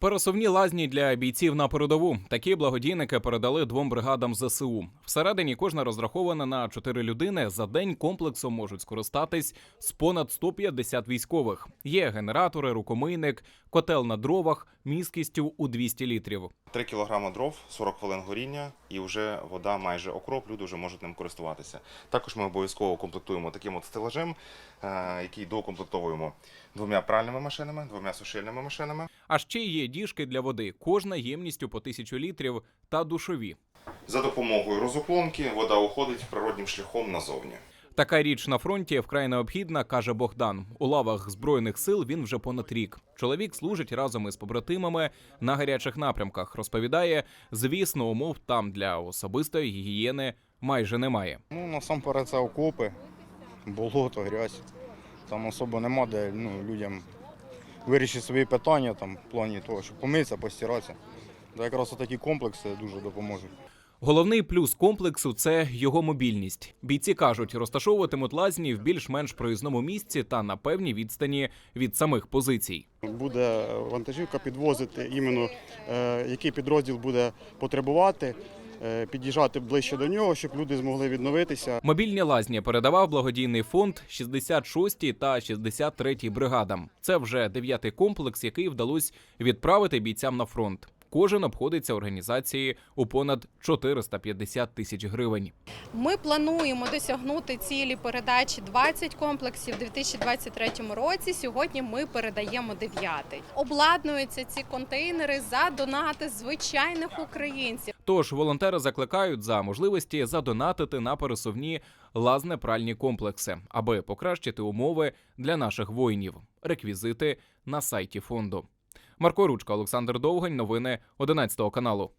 Пересувні лазні для бійців на передову. Такі благодійники передали двом бригадам ЗСУ. Всередині кожна розрахована на 4 людини. За день комплексом можуть скористатись з понад 150 військових. Є генератори, рукомийник, котел на дровах міськістю у 200 літрів. 3 кг дров, 40 хвилин горіння і вже вода майже окроп, люди вже можуть ним користуватися. Також ми обов'язково комплектуємо таким от стелажем, е, який доукомплектовуємо двома пральними машинами, двома сушильними машинами. А ще є діжки для води, кожна ємністю по 1000 літрів та душові. За допомогою розуклонки вода уходить природнім шляхом назовні. Така річ на фронті вкрай необхідна, каже Богдан. У лавах збройних сил він вже понад рік. Чоловік служить разом із побратимами на гарячих напрямках. Розповідає, звісно, умов там для особистої гігієни майже немає. Ну, насамперед це окопи, болото, грязь. Там особо нема, де ну, людям вирішити свої питання там, в плані того, щоб помитися, постиратися. Та якраз такі комплекси дуже допоможуть. Головний плюс комплексу це його мобільність. Бійці кажуть, розташовуватимуть лазні в більш-менш проїзному місці та на певній відстані від самих позицій. буде вантажівка підвозити іменно е, який підрозділ буде потребувати, під'їжджати ближче до нього, щоб люди змогли відновитися. Мобільні лазні передавав благодійний фонд 66-й та 63-й бригадам. Це вже дев'ятий комплекс, який вдалося відправити бійцям на фронт. Кожен обходиться організації у понад 450 тисяч гривень. Ми плануємо досягнути цілі передачі 20 комплексів у 2023 році. Сьогодні ми передаємо 9. Обладнуються ці контейнери за донати звичайних українців. Тож волонтери закликають за можливості задонатити на пересувні лазне-пральні комплекси, аби покращити умови для наших воїнів. Реквізити на сайті фонду. Марко Ручка, Олександр Довгань. Новини 11 каналу.